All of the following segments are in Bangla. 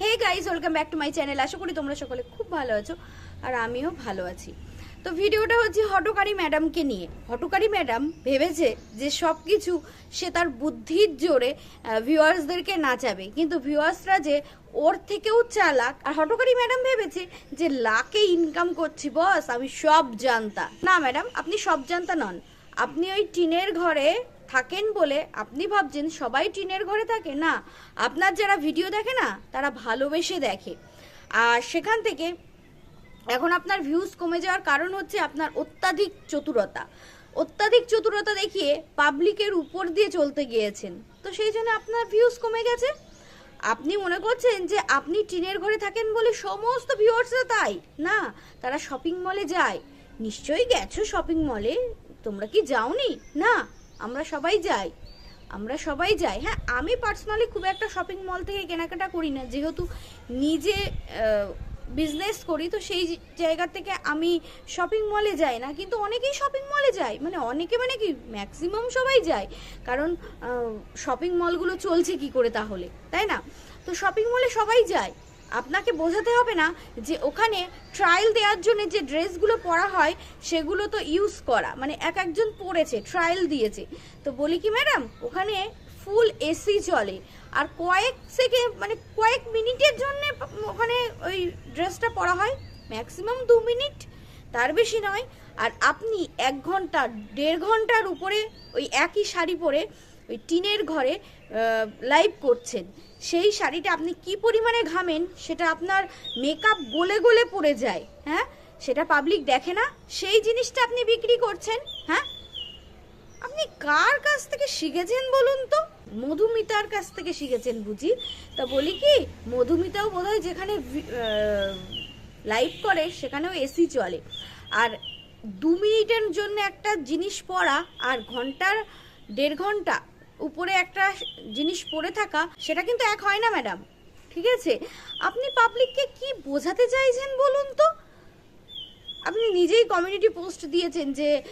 Hey guys welcome back to my channel আশা করি তোমরা সকলে খুব ভালো আছো আর আমিও ভালো আছি। তো ভিডিওটা হচ্ছে হটকারী ম্যাডামকে নিয়ে। হটকারী ম্যাডাম ভেবেছে যে সব কিছু সে তার বুদ্ধির জোরে ভিউয়ার্সদেরকে নাচাবে। কিন্তু ভিউয়ার্সরা যে ওর থেকেও চালাক, আর হটকারী ম্যাডাম ভেবেছে যে লাখে ইনকাম করছি বস আমি সব জানতা। না ম্যাডাম, আপনি সব জানতা নন। আপনি ওই টিনের ঘরে থাকেন বলে আপনি ভাবছেন সবাই টিনের ঘরে থাকে? না, আপনার যারা ভিডিও দেখে না, তারা ভালোবেসে দেখে। আর সেখান থেকে এখন আপনার ভিউজ কমে যাওয়ার কারণ হচ্ছে আপনার অত্যাধিক চতুরতা। অত্যাধিক চতুরতা দেখিয়ে পাবলিকের উপর দিয়ে চলতে গিয়েছেন। তো সেই জন্য আপনার ভিউজ কমে গেছে। আপনি মনে করছেন যে আপনি টিনের ঘরে থাকেন বলে সমস্ত ভিউয়ার্সরা তাই? না, তারা শপিং মলে যায়। নিশ্চয়ই গেছো শপিং মলে তোমরা কি যাওনি? না আমরা সবাই যাই, আমরা সবাই যাই। হ্যাঁ আমি পার্সোনালি খুব একটা শপিং মল থেকে কেনাকাটা করি না। যেহেতু নিজে বিজনেস করি, তো সেই জায়গা থেকে আমি শপিং মলে যাই না। কিন্তু অনেকেই শপিং মলে যায়। মানে অনেকে মানে কি ম্যাক্সিমাম সবাই যায়। কারণ শপিং মলগুলো চলছে কি করে তাহলে? তাই না? তো শপিং মলে সবাই যায়। আপনাকে বোঝাতে হবে না যে ওখানে ট্রায়াল দেওয়ার জন্য যে ড্রেসগুলো পরা হয়, সেগুলো তো ইউজ করা। মানে এক একজন পরেছে ট্রায়াল দিয়েছে। তো বলি কি ম্যাডাম ওখানে ফুল এসি চলে। আর কয়েক সেকেন্ড মানে কয়েক মিনিটের জন্য ওখানে ওই ড্রেসটা পরা হয়। ম্যাক্সিমাম দু মিনিট, তার বেশি নয়। আর আপনি এক ঘণ্টা, দেড় ঘণ্টার উপরে ওই একই শাড়ি পরে ওই টিনের ঘরে লাইভ করছেন। সেই শাড়িটা আপনি কি পরিমাণে ঘামেন সেটা আপনার মেকআপ গলে গলে পড়ে যায় হ্যাঁ? সেটা পাবলিক দেখে না। সেই জিনিসটা আপনি বিক্রি করছেন হ্যাঁ? আপনি কার কাছ থেকে শিখেছেন বলুন তো? মধুমিতার কাছ থেকে শিখেছেন বুঝি? তা বলি কি, মধুমিতাও বোধহয় যেখানে লাইভ করে সেখানেও এসি চলে। আর দু মিনিটের জন্য একটা জিনিস পরা আর ঘণ্টার দেড় ঘণ্টা উপরে একটা জিনিস পরে থাকা, সেটা কিন্তু এক হয় না, ম্যাডাম। ঠিক আছে? আপনি পাবলিককে কি বোঝাতে চাইছেন বলুন তো? আপনি নিজেই কমিউনিটি পোস্ট দিয়েছেন যে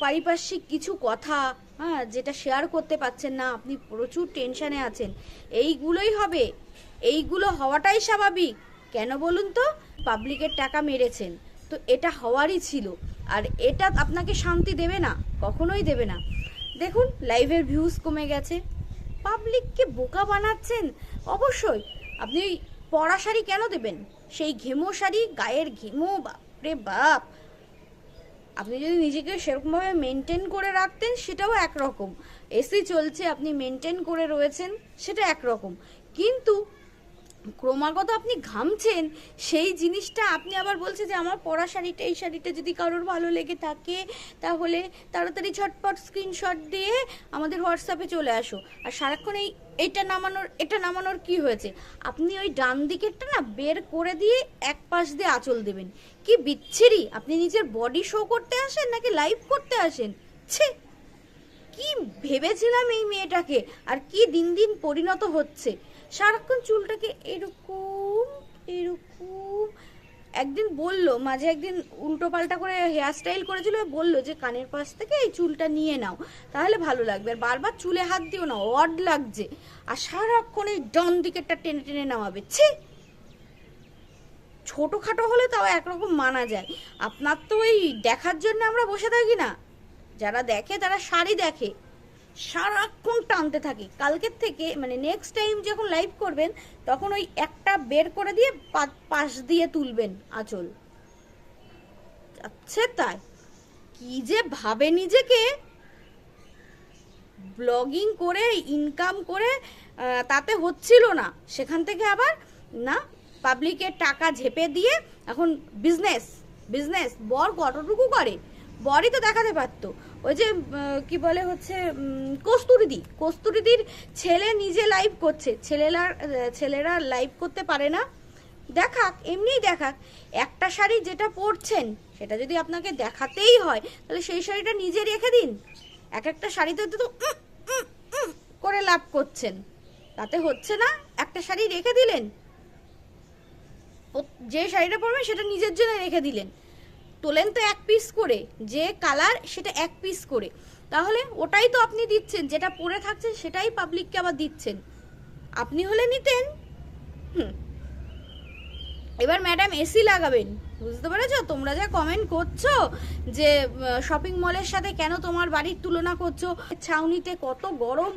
পারিপার্শ্বিক কিছু কথা হ্যাঁ যেটা শেয়ার করতে পারছেন না, আপনি প্রচুর টেনশানে আছেন। এইগুলোই হবে। এইগুলো হওয়াটাই স্বাভাবিক। কেন বলুন তো? পাবলিকের টাকা মেরেছেন। তো এটা হওয়ারই ছিল। আর এটা আপনাকে শান্তি দেবে না, কখনোই দেবে না। দেখুন লাইভের ভিউজ কমে গেছে। পাবলিককে বোকা বানাচ্ছেন? অবশ্যই। আপনি পরা শাড়ি কেন দেবেন? সেই ঘেমো শাড়ি, গায়ের ঘেমো, বাপরে বাপ। আপনি যদি নিজেকে সেরকমভাবে মেনটেন করে রাখতেন, সেটাও একরকম। এসি চলছে, আপনি মেনটেন করে রয়েছেন, সেটা একরকম। কিন্তু ক্রমাগত আপনি ঘামছেন, সেই জিনিসটা আপনি আবার বলছে যে আমার পরা শাড়িটা, এই শাড়িটা যদি কারোর ভালো লেগে থাকে, তাহলে তাড়াতাড়ি ঝটপট স্ক্রিনশট দিয়ে আমাদের হোয়াটসঅ্যাপে চলে আসো। আর সারাক্ষণ এই, এটা নামানোর এটা নামানোর কি হয়েছে? আপনি ওই ডান দিকেরটা না বের করে দিয়ে এক পাশ দিয়ে আঁচল দেবেন। কি বিচ্ছিরি! আপনি নিজের বডি শো করতে আসেন নাকি লাইভ করতে আসেন? ছে! কি ভেবেছিলাম এই মেয়েটাকে, আর কি দিন দিন পরিণত হচ্ছে। সারাক্ষণ চুলটাকে এরকম এরকম। একদিন বলল, মাঝে একদিন উল্টো পাল্টা করে হেয়ার স্টাইল করেছিল, বলল যে, কানের পাশ থেকে এই চুলটা নিয়ে নাও, তাহলে ভালো লাগবে। আর বারবার চুলে হাত দিও না, অড লাগছে। আর সারাক্ষণ এই ডান দিকেরটা টেনে টেনে নামাবে। ছি! ছোটোখাটো হলে তাও একরকম মানা যায়। আপনার তো ওই দেখার জন্য আমরা বসে থাকি না। যারা দেখে, তারা শাড়ি দেখে। সারাক্ষণ টানতে থাকি। কালকের থেকে মানে নেক্সট টাইম যখন লাইভ করবেন, তখন ওই একটা বের করে দিয়ে পাশ দিয়ে তুলবেন আঁচল। আচ্ছা তাই। কি যে ভাবে নিজেকে ব্লগিং করে ইনকাম করে তাতে হচ্ছিল না। সেখান থেকে আবার, না পাবলিকের টাকা ঝেপে দিয়ে এখন বিজনেস বিজনেস বর কতটুকু করে? বরই তো দেখাতে পারতো। ওই যে কি বলে হচ্ছে কস্তুরিদি। কস্তুরিদির ছেলে নিজে লাইভ করছে। ছেলেরা ছেলেরা লাইভ করতে পারে না। দেখাক, এমনিই দেখাক, একটা শাড়ি যেটা পরছেন, সেটা যদি আপনাকে দেখাতেই হয়, তাহলে সেই শাড়িটা নিজে রেখে দিন। এক একটা শাড়িতে তো করে লাভ করছেন। তাতে হচ্ছে না, একটা শাড়ি রেখে দিলেন। যে শাড়িটা পরবেন, সেটা নিজের জন্য রেখে দিলেন। তোলেন তো এক পিস করে, যে কালার সেটা এক পিস করে। তাহলে ওটাই তো আপনি দিচ্ছেন, যেটা পরে থাকছেন সেটাই পাবলিককে আবার দিচ্ছেন। আপনি হলে নিতেন। হুম। এবার ম্যাডাম এসি লাগাবেন। বুঝতে পেরেছ? তোমরা যা কমেন্ট করছ যে শপিং মলের সাথে কেন তোমার বাড়ির তুলনা করছ? ছাউনিতে কত গরম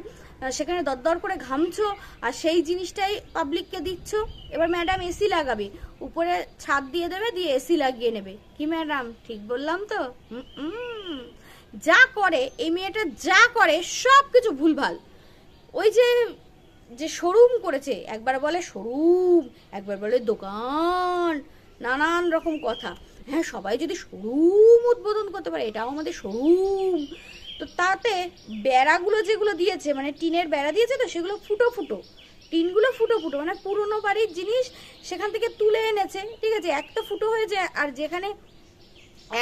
সেখানে দরদর করে ঘামছো, আর সেই জিনিসটাই পাবলিককে দিচ্ছ। এবার ম্যাডাম এসি লাগাবে। উপরে ছাদ দিয়ে দেবে, দিয়ে এসি লাগিয়ে নেবে। কি ম্যাডাম? ঠিক বললাম তো। যা করে, এই মেয়েটা যা করে সব কিছু ভুলভাল। ওই যে যে শোরুম করেছে, একবার বলে শোরুম, একবার বলে দোকান, নানান রকম কথা। হ্যাঁ সবাই যদি শোরুম উদ্বোধন করতে পারে, এটাও আমাদের শোরুম। তো তাতে বেড়াগুলো যেগুলো দিয়েছে মানে টিনের বেড়া দিয়েছে তো, সেগুলো ফুটো ফুটো। টিনগুলো ফুটো ফুটো মানে পুরনো বাড়ির জিনিস সেখান থেকে তুলে এনেছে, ঠিক আছে? একটা ফুটো হয়ে যায়, আর যেখানে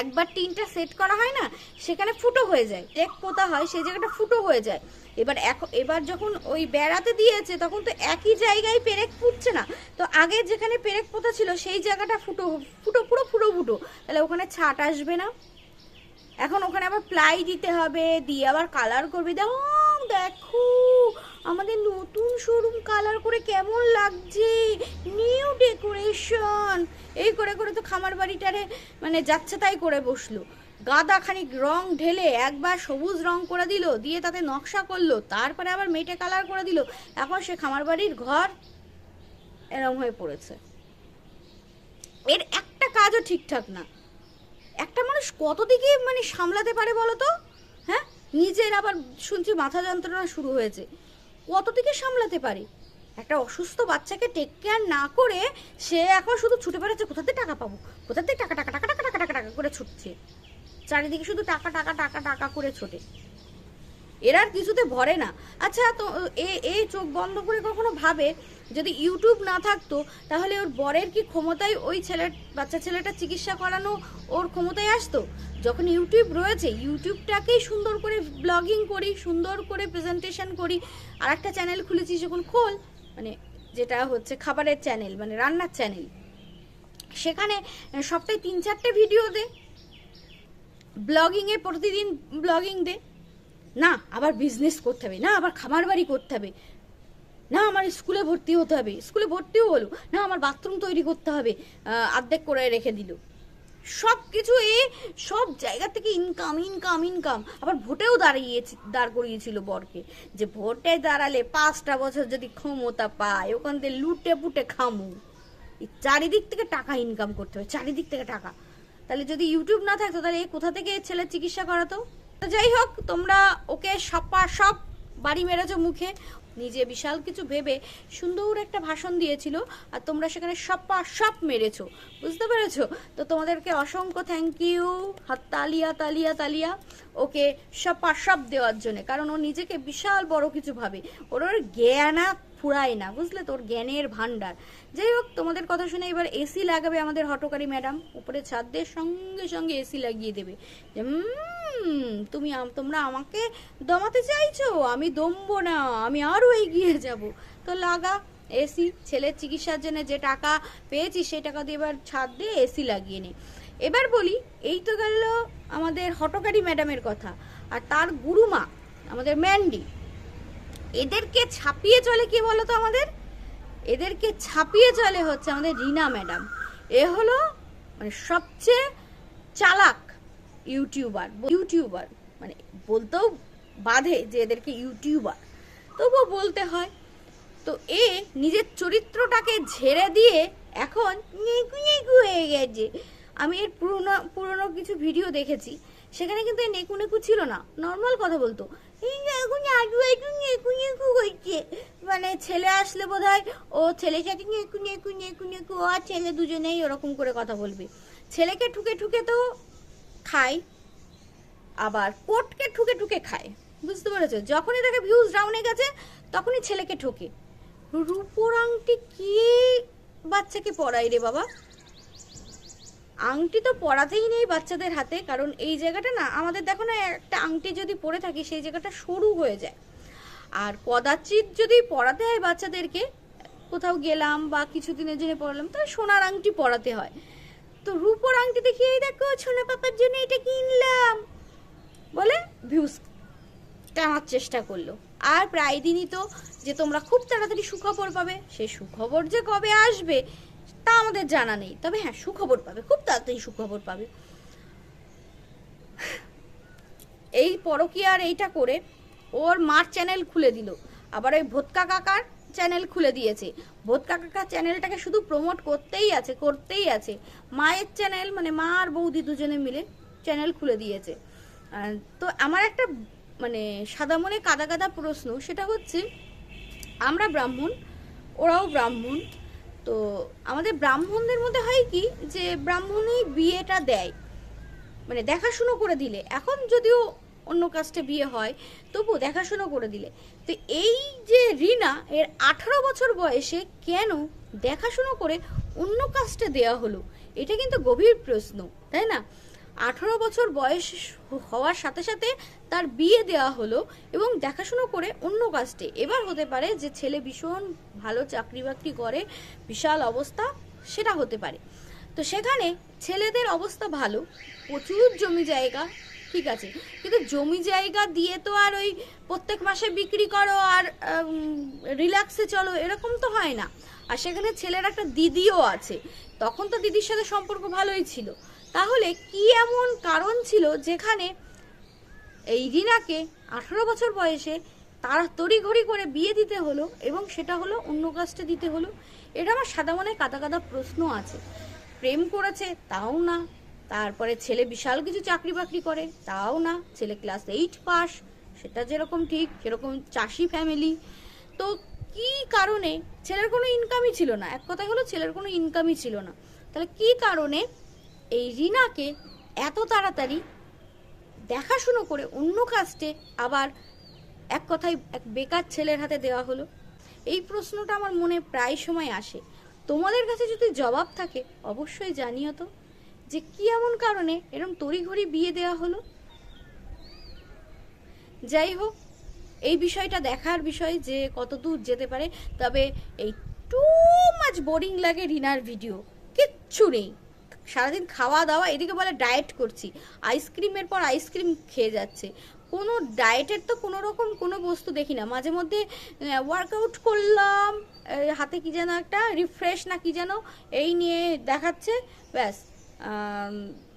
একবার টিনটা সেট করা হয় না, সেখানে ফুটো হয়ে যায় টেক পোতা হয়, সেই জায়গাটা ফুটো হয়ে যায়। এবার এখন এবার যখন ওই বেড়াতে দিয়েছে, তখন তো একই জায়গায় পেরেক ফুটছে না। তো আগে যেখানে পেরেক পোতা ছিল, সেই জায়গাটা ফুটো ফুটো পুরো ফুটো ফুটো। তাহলে ওখানে ছাট আসবে না। এখন ওখানে আবার প্লাই দিতে হবে, দিয়ে আবার কালার করবে। দাও দেখো আমাদের নতুন শোরুম কালার করে কেমন লাগছে? নিউ ডেকোরেশন এই করে করে তো খামার বাড়িটারে মানে যাচ্ছে তাই করে বসল। গাদা খানিক রং ঢেলে একবার সবুজ রং করে দিল, দিয়ে তাতে নকশা করল, তারপরে আবার মেটে কালার করে দিল। এখন সে খামার বাড়ির ঘর এরম হয়ে পড়েছে। এর একটা কাজও ঠিকঠাক না। একটা মানুষ কত দিকে মানে সামলাতে পারে বলো তো? হ্যাঁ? নিজের আবার শুনছি মাথা যন্ত্রণা শুরু হয়েছে। কত দিকে সামলাতে পারি? একটা অসুস্থ বাচ্চাকে টেক কেয়ার না করে সে এখন শুধু ছুটে বেড়াচ্ছে কোথাতে টাকা পাবো? কোথাতে টাকা টাকা টাকা টাকা টাকা টাকা টাকা করে ছুটছে? চারিদিকে শুধু টাকা টাকা টাকা টাকা করে ছোটে। এরা কিছুতে ভরে না। আচ্ছা তো এ এ চোখ বন্ধ করে কখনো ভাবে যদি ইউটিউব না থাকতো, তাহলে ওর বরের কি ক্ষমতায় ওই ছেলে, বাচ্চা ছেলেটা চিকিৎসা করানো ওর ক্ষমতায় আসতো? যখন ইউটিউব রয়েছে, ইউটিউবটাকেই সুন্দর করে ব্লগিং করি, সুন্দর করে প্রেজেন্টেশন করি আর একটা চ্যানেল খুলেছি যখন খোল মানে যেটা হচ্ছে খাবারের চ্যানেল মানে রান্নার চ্যানেল সেখানে সপ্তাহে তিন চারটে ভিডিও দে। ব্লগিংয়ে প্রতিদিন ব্লগিং দে। না, আবার বিজনেস করতে হবে, না, আবার খামার বাড়ি করতে হবে। না আমার স্কুলে ভর্তি হতে হবে। স্কুলে ভর্তিও হলো। না আমার বাথরুম তৈরি করতে হবে। আহ, অর্ধেক করে রেখে দিল। সব কিছু এ সব জায়গা থেকে ইনকাম ইনকাম ইনকাম আবার ভোটেও দাঁড়িয়েছি দাঁড় করিয়েছিল বরকে। যে ভোটে দাঁড়ালে পাঁচটা বছর যদি ক্ষমতা পায় ওখান থেকে লুটে পুটে খামু। চারিদিক থেকে টাকা ইনকাম করতে হবে চারিদিক থেকে টাকা। তাহলে যদি ইউটিউব না থাকতো তাহলে কোথা থেকে ছেলের চিকিৎসা করাতো? যাই হোক তোমরা ওকে সপা সব বাড়ি মেরেছো মুখে। নিজে বিশাল কিছু ভেবে সুন্দর একটা ভাষণ দিয়েছিল আর তোমরা সেখানে সব সব মেরেছো, বুঝতে পেরেছ? তো তোমাদেরকে অসংখ্য থ্যাংক ইউ হাত তালিয়া তালিয়া তালিয়া, ওকে সব সব দেওয়ার জন্য, কারণ ও নিজেকে বিশাল বড় কিছু ভাবে। ওর জ্ঞানা ফুরায় না, বুঝলে তোর জ্ঞানের ভান্ডার যাই হোক, তোমাদের কথা শুনে এবার এসি লাগাবে আমাদের হটকারী ম্যাডাম। উপরে ছাদ দিয়ে সঙ্গে সঙ্গে এসি লাগিয়ে দেবে। তুমি তোমরা আমাকে দমাতে চাইছো? আমি দমবো না, আমি আরও এগিয়ে যাব। তো লাগা এসি ছেলের চিকিৎসার জন্য যে টাকা পেয়েছি, সেই টাকা দিয়ে এবার ছাদ দিয়ে এসি লাগিয়ে নে। এবার বলি, এই তো গেল আমাদের হটকারী ম্যাডামের কথা। আর তার গুরুমা, আমাদের ম্যান্ডি এদেরকে ছাপিয়ে চলে কি বলতো আমাদের? এদেরকে ছাপিয়ে চলে হচ্ছে আমাদের রিনা ম্যাডাম। এ হলো মানে সবচেয়ে চালাক ইউটিউবার ইউটিউবার। মানে বলতেও বাধে যে এদেরকে ইউটিউবার। তবুও বলতে হয়। তো এ নিজের চরিত্রটাকে ঝেড়ে দিয়ে এখন নেকু নেকু হয়ে গেছে আমি এর পুরনো পুরনো কিছু ভিডিও দেখেছি সেখানে কিন্তু এই নেকু নেকু ছিল না। নর্মাল কথা বলতো। এখন মানে ছেলে আসলে বোধ হয় ও ও আর ছেলে দুজনেই ওরকম করে কথা বলবে। ছেলেকে ঠুকে ঠুকে তো খায়, আবার কোটকে ঠুকে ঠুকে খায়। বুঝতে পেরেছ? যখনই তাকে ভিউজ ডাউনে গেছে, তখনই ছেলেকে ঠোকে। রূপোর আংটি কি বাচ্চাকে পরাই রে বাবা? আংটি তো পরাতেই নেই বাচ্চাদের হাতে, কারণ এই জায়গাটা না, আমাদের দেখো না, একটা আংটি যদি পরে থাকি, সেই জায়গাটা সরু হয়ে যায়। আর কদাচিৎ যদি পরাতে হয় বাচ্চাদেরকে, কোথাও গেলাম বা কিছুদিনের জন্য পড়লাম, তাহলে সোনার আংটি পরাতে হয়। তো রূপোর আংটি দেখিয়ে দেখো, সোনা পাপার জন্য এটা কিনলাম। বলে ভিউজ টানার চেষ্টা করল। আর প্রায় দিনই তো যে তোমরা খুব তাড়াতাড়ি সুখবর পাবে, সে সুখবর যে কবে আসবে তা আমাদের জানা নেই। তবে হ্যাঁ সুখবর পাবে, খুব তাড়াতাড়ি সুখবর পাবে। এই পরকীয়ার এইটা করে ওর মার চ্যানেল খুলে দিল। আবার ওই ভোটকা কাকার চ্যানেল খুলে দিয়েছে। ভোটকা কাকার চ্যানেলটাকে শুধু প্রমোট করতেই আছে করতেই আছে। মায়ের চ্যানেল মানে মা আর বৌদি দুজনে মিলে চ্যানেল খুলে দিয়েছে। তো আমার একটা মানে সাদা মনে কাদা কাদা প্রশ্ন, সেটা হচ্ছে আমরা ব্রাহ্মণ, ওরাও ব্রাহ্মণ তো আমাদের ব্রাহ্মণদের মধ্যে হয় কি যে ব্রাহ্মণই বিয়েটা দেয়। মানে দেখাশুনো করে দিলে। এখন যদিও অন্য কাস্টে বিয়ে হয় তবু দেখাশুনো করে দিলে। তো এই যে রিনা, এর আঠারো বছর বয়সে কেন দেখাশুনো করে অন্য কাস্টে দেয়া হলো? এটা কিন্তু গভীর প্রশ্ন, তাই না? আঠারো বছর বয়স হওয়ার সাথে সাথে তার বিয়ে দেওয়া হলো এবং দেখাশুনো করে অন্য কাস্টে এবার হতে পারে যে ছেলে ভীষণ ভালো চাকরি বাকরি করে, বিশাল অবস্থা, সেটা হতে পারে। তো সেখানে ছেলেদের অবস্থা ভালো, প্রচুর জমি জায়গা, ঠিক আছে। কিন্তু জমি জায়গা দিয়ে তো আর ওই প্রত্যেক মাসে বিক্রি করো আর রিল্যাক্সে চলো, এরকম তো হয় না। আর সেখানে ছেলের একটা দিদিও আছে। তখন তো দিদির সাথে সম্পর্ক ভালোই ছিল। তাহলে কি এমন কারণ ছিল যেখানে এই রিনাকে আঠারো বছর বয়সে তারা তড়িঘড়ি করে বিয়ে দিতে হলো এবং সেটা হলো অন্য কাস্টে দিতে হলো? এটা আমার সাদা মনে কাদা কাদা প্রশ্ন আছে। প্রেম করেছে, তাও না। তারপরে ছেলে বিশাল কিছু চাকরি বাকরি করে, তাও না। ছেলে ক্লাস এইট পাস, সেটা যেরকম ঠিক, সেরকম চাষি ফ্যামিলি। তো কি কারণে ছেলের কোনো ইনকামই ছিল না? এক কথা হলো ছেলের কোনো ইনকামই ছিল না। তাহলে কি কারণে এই রিনাকে এত তাড়াতাড়ি দেখাশুনো করে অন্য কাস্টে আবার এক কথায় এক বেকার ছেলের হাতে দেওয়া হলো? এই প্রশ্নটা আমার মনে প্রায় সময় আসে। তোমাদের কাছে যদি জবাব থাকে, অবশ্যই জানিও তো, যে কি এমন কারণে এরকম তড়িঘড়ি বিয়ে দেওয়া হলো? যাই হোক, এই বিষয়টা দেখার বিষয় যে কত দূর যেতে পারে, তবে এই টু মাচ বোরিং লাগে রিনার ভিডিও কিচ্ছু নেই। সারাদিন খাওয়া দাওয়া, এদিকে বলে ডায়েট করছি। আইসক্রিমের পর আইসক্রিম খেয়ে যাচ্ছে। কোনো ডায়েটের তো কোনো রকম কোনো বস্তু দেখি না। মাঝে মধ্যে ওয়ার্কআউট করলাম হাতে কি যেন একটা রিফ্রেশ না কি যেন, এই নিয়ে দেখাচ্ছে, ব্যাস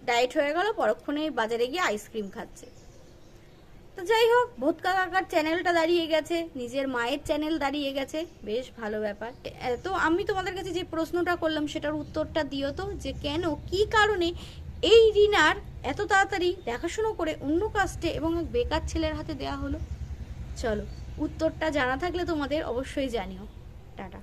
ডায়েট হয়ে গেল পরক্ষণে বাজারে গিয়ে আইসক্রিম খাচ্ছে। তো যাই হোক ভোটকা কাকার চ্যানেলটা দাঁড়িয়ে গেছে, নিজের মায়ের চ্যানেল দাঁড়িয়ে গেছে, বেশ ভালো ব্যাপার। তো আমি তোমাদের কাছে যে প্রশ্নটা করলাম সেটার উত্তরটা দিও তো, যে কেন, কি কারণে এই রিনার এত তাড়াতাড়ি দেখাশুনো করে অন্য কাস্টে এবং এক বেকার ছেলের হাতে দেওয়া হলো? চলো, উত্তরটা জানা থাকলে তোমাদের অবশ্যই জানিও। টাটা।